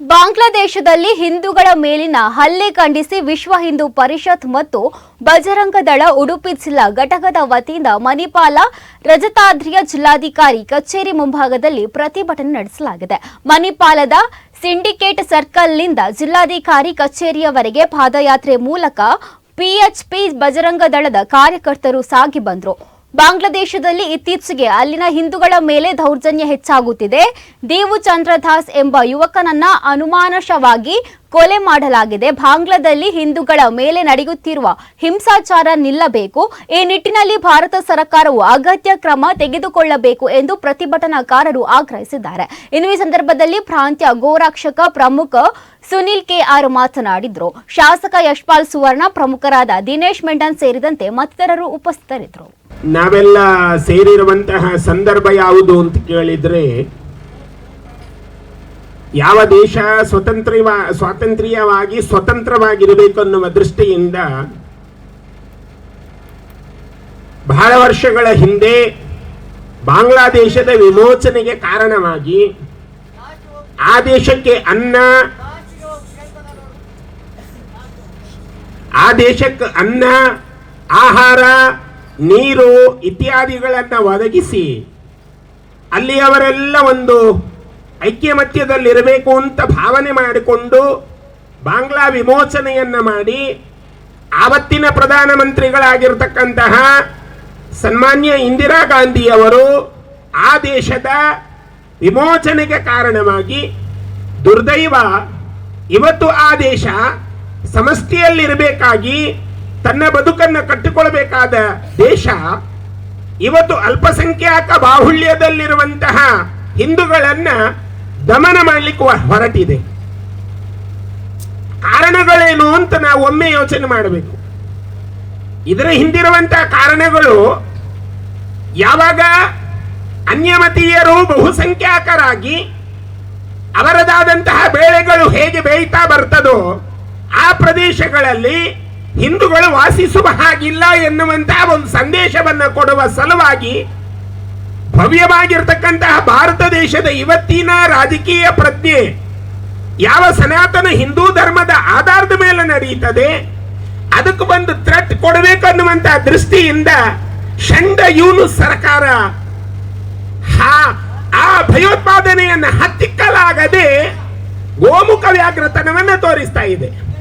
ಬಾಂಗ್ಲಾದೇಶದಲ್ಲಿ ಹಿಂದೂಗಳ ಮೇಲಿನ ಹಲ್ಲೆ ಖಂಡಿಸಿ ವಿಶ್ವ ಹಿಂದೂ ಪರಿಷತ್ ಮತ್ತು ಬಜರಂಗದಳ ಉಡುಪಿ ಜಿಲ್ಲಾ ಘಟಕದ ವತಿಯಿಂದ ಮಣಿಪಾಲ ರಜತಾದ್ರಿಯ ಜಿಲ್ಲಾಧಿಕಾರಿ ಕಚೇರಿ ಮುಂಭಾಗದಲ್ಲಿ ಪ್ರತಿಭಟನೆ ನಡೆಸಲಾಗಿದೆ. ಮಣಿಪಾಲದ ಸಿಂಡಿಕೇಟ್ ಸರ್ಕಲ್ನಿಂದ ಜಿಲ್ಲಾಧಿಕಾರಿ ಕಚೇರಿಯವರೆಗೆ ಪಾದಯಾತ್ರೆ ಮೂಲಕ ಪಿಎಚ್ಪಿ ಬಜರಂಗದಳದ ಕಾರ್ಯಕರ್ತರು ಸಾಗಿ ಬಂದರು. ಬಾಂಗ್ಲಾದೇಶದಲ್ಲಿ ಇತ್ತೀಚೆಗೆ ಅಲ್ಲಿನ ಹಿಂದೂಗಳ ಮೇಲೆ ದೌರ್ಜನ್ಯ ಹೆಚ್ಚಾಗುತ್ತಿದೆ. ದೇವು ಚಂದ್ರದಾಸ್ ಎಂಬ ಯುವಕನನ್ನ ಅನುಮಾನಶವಾಗಿ ಕೊಲೆ ಮಾಡಲಾಗಿದೆ. ಬಾಂಗ್ಲಾದಲ್ಲಿ ಹಿಂದೂಗಳ ಮೇಲೆ ನಡೆಯುತ್ತಿರುವ ಹಿಂಸಾಚಾರ ನಿಲ್ಲಬೇಕು. ಈ ನಿಟ್ಟಿನಲ್ಲಿ ಭಾರತ ಸರ್ಕಾರವು ಅಗತ್ಯ ಕ್ರಮ ತೆಗೆದುಕೊಳ್ಳಬೇಕು ಎಂದು ಪ್ರತಿಭಟನಾಕಾರರು ಆಗ್ರಹಿಸಿದ್ದಾರೆ. ಇನ್ನು ಈ ಸಂದರ್ಭದಲ್ಲಿ ಪ್ರಾಂತ್ಯ ಗೋರಕ್ಷಕ ಪ್ರಮುಖ ಸುನಿಲ್ ಕೆಆರ್ ಮಾತನಾಡಿದ್ರು. ಶಾಸಕ ಯಶ್ಪಾಲ್ ಸುವರ್ಣ ಪ್ರಮುಖರಾದ ದಿನೇಶ್ ಮೆಂಡನ್ ಸೇರಿದಂತೆ ಮತ್ತಿತರರು ಉಪಸ್ಥಿತರಿದ್ದರು. ನಾವೆಲ್ಲ ಸೇರಿರುವಂತಹ ಸಂದರ್ಭ ಯಾವುದು ಅಂತ ಕೇಳಿದ್ರೆ, ಯಾವ ದೇಶ ಸ್ವತಂತ್ರ ಸ್ವಾತಂತ್ರ್ಯವಾಗಿ ಸ್ವತಂತ್ರವಾಗಿರಬೇಕು ಅನ್ನುವ ದೃಷ್ಟಿಯಿಂದ ಬಹಳ ವರ್ಷಗಳ ಹಿಂದೆ ಬಾಂಗ್ಲಾದೇಶದ ವಿಮೋಚನೆಗೆ ಕಾರಣವಾಗಿ ಆ ದೇಶಕ್ಕೆ ಅನ್ನ, ಆ ದೇಶಕ್ಕೆ ಅನ್ನ, ಆಹಾರ ನೀರು ಇತ್ಯಾದಿಗಳನ್ನು ಒದಗಿಸಿ ಅಲ್ಲಿಯವರೆಲ್ಲ ಒಂದು ಐಕ್ಯಮತ್ಯದಲ್ಲಿರಬೇಕು ಅಂತ ಭಾವನೆ ಮಾಡಿಕೊಂಡು ಬಾಂಗ್ಲಾ ವಿಮೋಚನೆಯನ್ನ ಮಾಡಿ ಆವತ್ತಿನ ಪ್ರಧಾನಮಂತ್ರಿಗಳಾಗಿರ್ತಕ್ಕಂತಹ ಸನ್ಮಾನ್ಯ ಇಂದಿರಾ ಗಾಂಧಿಯವರು ಆ ದೇಶದ ವಿಮೋಚನೆಗೆ ಕಾರಣವಾಗಿ ದುರ್ದೈವ ಇವತ್ತು ಆ ದೇಶ ಸಮಷ್ಟಿಯಲ್ಲಿರಬೇಕಾಗಿ ತನ್ನ ಬದುಕನ್ನು ಕಟ್ಟಿಕೊಳ್ಳಬೇಕಾದ ದೇಶ ಇವತ್ತು ಅಲ್ಪಸಂಖ್ಯಾತ ಬಾಹುಳ್ಯದಲ್ಲಿರುವಂತಹ ಹಿಂದೂಗಳನ್ನ ದಮನ ಮಾಡಲಿಕ್ಕೆ ಹೊರಟಿದೆ. ಕಾರಣಗಳೇನು ಅಂತ ನಾವು ಒಮ್ಮೆ ಯೋಚನೆ ಮಾಡಬೇಕು. ಇದರ ಹಿಂದಿರುವಂತಹ ಕಾರಣಗಳು ಯಾವಾಗ ಅನ್ಯಮತೀಯರು ಬಹುಸಂಖ್ಯಾತರಾಗಿ ಅವರದಾದಂತಹ ಬೇಳೆಗಳು ಹೇಗೆ ಬೇಯ್ತಾ ಬರ್ತದೋ ಆ ಪ್ರದೇಶಗಳಲ್ಲಿ ಹಿಂದೂಗಳು ವಾಸಿಸುವ ಹಾಗಿಲ್ಲ ಎನ್ನುವಂತಹ ಒಂದು ಸಂದೇಶವನ್ನ ಕೊಡುವ ಸಲುವಾಗಿ ಭವ್ಯವಾಗಿರ್ತಕ್ಕಂತಹ ಭಾರತ ದೇಶದ ಇವತ್ತಿನ ರಾಜಕೀಯ ಪ್ರಜ್ಞೆ ಯಾವ ಸನಾತನ ಹಿಂದೂ ಧರ್ಮದ ಆಧಾರದ ಮೇಲೆ ನಡೆಯುತ್ತದೆ, ಅದಕ್ಕೆ ಒಂದು ಥ್ರೆಟ್ ಕೊಡಬೇಕನ್ನುವಂತಹ ದೃಷ್ಟಿಯಿಂದ ಷಂಡ ಯೂನು ಸರ್ಕಾರ ಹಾ- ಆ ಭಯೋತ್ಪಾದನೆಯನ್ನು ಹತ್ತಿಕ್ಕಲಾಗದೆ ಗೋಮುಖ ವ್ಯಾಘ್ರತನವನ್ನು ತೋರಿಸ್ತಾ ಇದೆ.